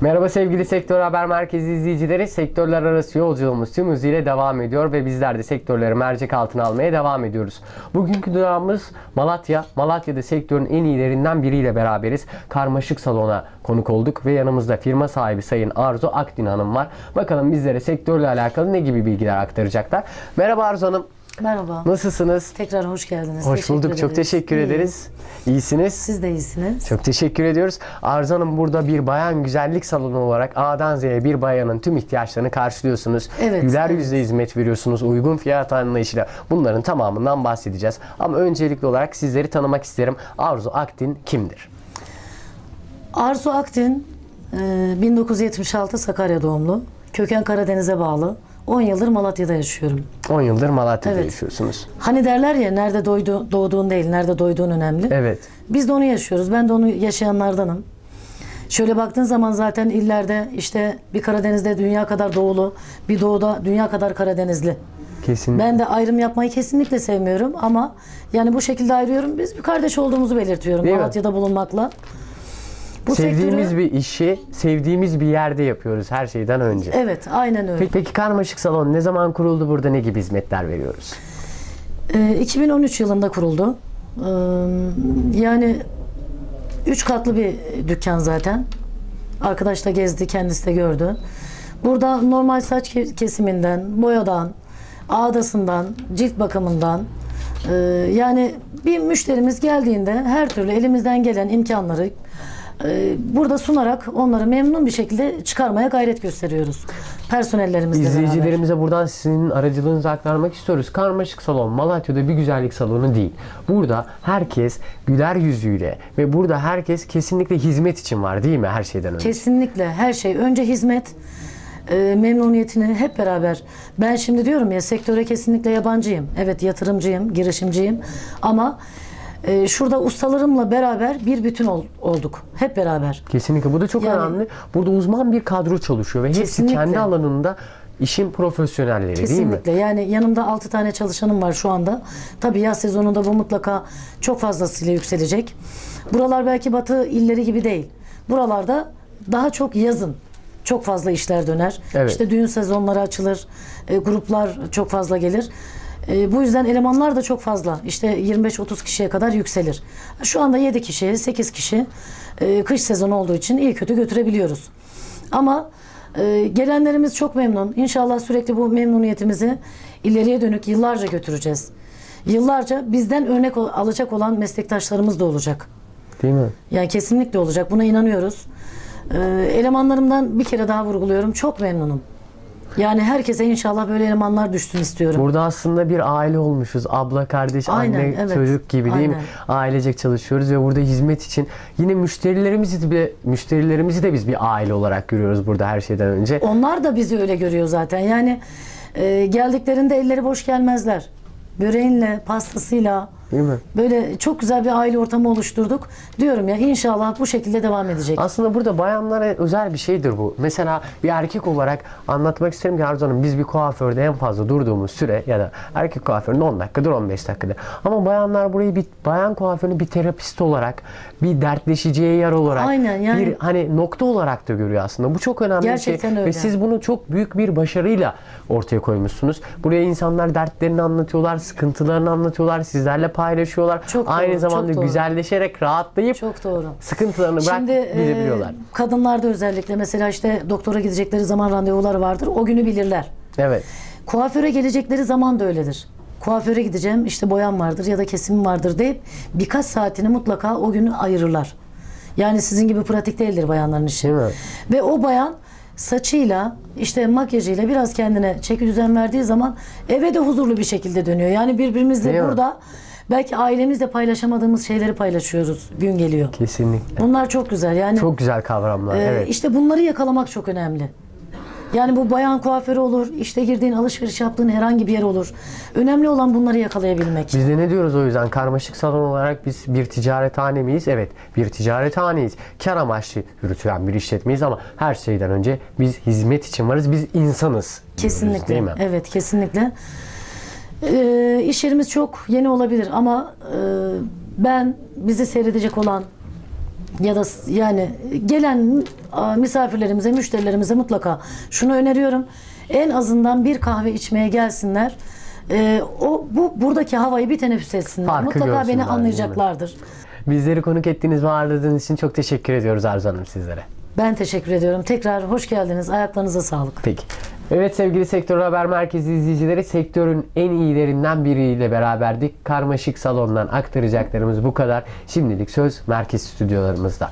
Merhaba sevgili Sektör Haber Merkezi izleyicileri. Sektörler arası yolculuğumuz tüm hızıyla devam ediyor ve bizler de sektörleri mercek altına almaya devam ediyoruz. Bugünkü durağımız Malatya. Malatya'da sektörün en iyilerinden biriyle beraberiz. Karmaşık salona konuk olduk ve yanımızda firma sahibi Sayın Arzu Akdin Hanım var. Bakalım bizlere sektörle alakalı ne gibi bilgiler aktaracaklar. Merhaba Arzu Hanım. Merhaba. Nasılsınız? Tekrar hoş geldiniz. Hoş Teşekkür bulduk. Çok ederiz. teşekkür İyiyim. ederiz. İyisiniz. Siz de iyisiniz. Çok teşekkür ediyoruz. Arzu Hanım burada bir bayan güzellik salonu olarak A'dan Z'ye bir bayanın tüm ihtiyaçlarını karşılıyorsunuz. Evet, Güler evet. yüzle hizmet veriyorsunuz. Uygun fiyat anlayışıyla bunların tamamından bahsedeceğiz. Ama öncelikli olarak sizleri tanımak isterim. Arzu Aktin kimdir? Arzu Aktin, e, 1976 Sakarya doğumlu. Köken Karadeniz'e bağlı. 10 yıldır Malatya'da yaşıyorum. 10 yıldır Malatya'da Evet. yaşıyorsunuz. Hani derler ya nerede doydu, doğduğun değil, nerede doyduğun önemli. Evet. Biz de onu yaşıyoruz. Ben de onu yaşayanlardanım. Şöyle baktığın zaman zaten illerde işte bir Karadeniz'de dünya kadar doğulu, bir doğuda dünya kadar Karadenizli. Kesin. Ben de ayrım yapmayı kesinlikle sevmiyorum ama yani bu şekilde ayırıyorum. Biz bir kardeş olduğumuzu belirtiyorum Değil mi? Malatya'da bulunmakla. Bu sevdiğimiz sektörü- bir işi sevdiğimiz bir yerde yapıyoruz her şeyden önce. Evet, aynen öyle. Peki, peki karmaşık salon ne zaman kuruldu? Burada ne gibi hizmetler veriyoruz? Ee, 2013 yılında kuruldu. Ee, yani üç katlı bir dükkan zaten. Arkadaş da gezdi, kendisi de gördü. Burada normal saç ke- kesiminden, boyadan, ağdasından, cilt bakımından e, yani bir müşterimiz geldiğinde her türlü elimizden gelen imkanları e, burada sunarak onları memnun bir şekilde çıkarmaya gayret gösteriyoruz. Personellerimizle beraber. İzleyicilerimize buradan sizin aracılığınızı aktarmak istiyoruz. Karmaşık salon Malatya'da bir güzellik salonu değil. Burada herkes güler yüzüyle ve burada herkes kesinlikle hizmet için var değil mi her şeyden önce? Kesinlikle her şey. Önce hizmet, e, memnuniyetini hep beraber. Ben şimdi diyorum ya sektöre kesinlikle yabancıyım. Evet yatırımcıyım, girişimciyim. Ama e, şurada ustalarımla beraber bir bütün ol- olduk. Hep beraber. Kesinlikle bu da çok Yani- önemli. Burada uzman bir kadro çalışıyor ve hepsi Kesinlikle. kendi alanında işin profesyonelleri değil mi? Kesinlikle. Yani yanımda 6 tane çalışanım var şu anda. Tabii yaz sezonunda bu mutlaka çok fazlasıyla yükselecek. Buralar belki batı illeri gibi değil. Buralarda daha çok yazın çok fazla işler döner. Evet. İşte düğün sezonları açılır. e, gruplar çok fazla gelir. E, bu yüzden elemanlar da çok fazla. İşte 25-30 kişiye kadar yükselir. Şu anda 7 kişi, 8 kişi e, kış sezonu olduğu için iyi kötü götürebiliyoruz. Ama e, gelenlerimiz çok memnun. İnşallah sürekli bu memnuniyetimizi ileriye dönük yıllarca götüreceğiz. Yıllarca bizden örnek alacak olan meslektaşlarımız da olacak. Değil mi? Yani kesinlikle olacak. Buna inanıyoruz. E, elemanlarımdan bir kere daha vurguluyorum. Çok memnunum. Yani herkese inşallah böyle elemanlar düşsün istiyorum. Burada aslında bir aile olmuşuz. Abla, kardeş, Aynen, anne, evet. çocuk gibi değil mi? Ailecek çalışıyoruz ve burada hizmet için yine müşterilerimizi de müşterilerimizi de biz bir aile olarak görüyoruz burada her şeyden önce. Onlar da bizi öyle görüyor zaten. Yani e, geldiklerinde elleri boş gelmezler. Böreğinle, pastasıyla Değil mi? böyle çok güzel bir aile ortamı oluşturduk. Diyorum ya inşallah bu şekilde devam edecek. Aslında burada bayanlara özel bir şeydir bu. Mesela bir erkek olarak anlatmak isterim ki Arzu Hanım biz bir kuaförde en fazla durduğumuz süre ya da erkek kuaföründe 10 dakikadır 15 dakikadır. Ama bayanlar burayı bir bayan kuaförünü bir terapist olarak, bir dertleşeceği yer olarak, Aynen, yani- bir hani nokta olarak da görüyor aslında. Bu çok önemli Gerçekten bir şey. öyle. Ve siz bunu çok büyük bir başarıyla ortaya koymuşsunuz. Buraya insanlar dertlerini anlatıyorlar, sıkıntılarını anlatıyorlar, sizlerle paylaşıyorlar. Çok doğru, Aynı çok zamanda doğru. güzelleşerek, rahatlayıp Çok doğru. sıkıntılarını bırak Şimdi e, gidebiliyorlar. kadınlarda özellikle mesela işte doktora gidecekleri zaman randevuları vardır. O günü bilirler. Evet. Kuaföre gelecekleri zaman da öyledir. Kuaföre gideceğim işte boyam vardır ya da kesimim vardır deyip birkaç saatini mutlaka o günü ayırırlar. Yani sizin gibi pratik değildir bayanların işi. Mi? Ve o bayan saçıyla işte makyajıyla biraz kendine çeki düzen verdiği zaman eve de huzurlu bir şekilde dönüyor. Yani birbirimizle Değil mi? Belki ailemizle paylaşamadığımız şeyleri paylaşıyoruz. Gün geliyor. Kesinlikle. Bunlar çok güzel. Yani Çok güzel kavramlar. ee, evet. İşte bunları yakalamak çok önemli. Yani bu bayan kuaförü olur, işte girdiğin alışveriş yaptığın herhangi bir yer olur. Önemli olan bunları yakalayabilmek. Biz de ne diyoruz o yüzden? Karmaşık salon olarak biz bir ticarethane miyiz? Evet, bir ticarethaneyiz. Kar amaçlı yürütülen bir işletmeyiz ama her şeyden önce biz hizmet için varız. Biz insanız. diyoruz, Kesinlikle. Değil mi? Evet, kesinlikle. Ee, iş yerimiz çok yeni olabilir ama e, ben bizi seyredecek olan ya da yani gelen misafirlerimize, müşterilerimize mutlaka şunu öneriyorum. En azından bir kahve içmeye gelsinler. Ee, o bu buradaki havayı bir teneffüs etsinler. Farkı mutlaka beni anlayacaklardır. Bizleri konuk ettiğiniz ve ağırladığınız için çok teşekkür ediyoruz Arzu Hanım sizlere. Ben teşekkür ediyorum. Tekrar hoş geldiniz. Ayaklarınıza sağlık. Peki. Evet sevgili Sektör Haber Merkezi izleyicileri sektörün en iyilerinden biriyle beraberdik. Karmaşık salondan aktaracaklarımız bu kadar. Şimdilik söz merkez stüdyolarımızda.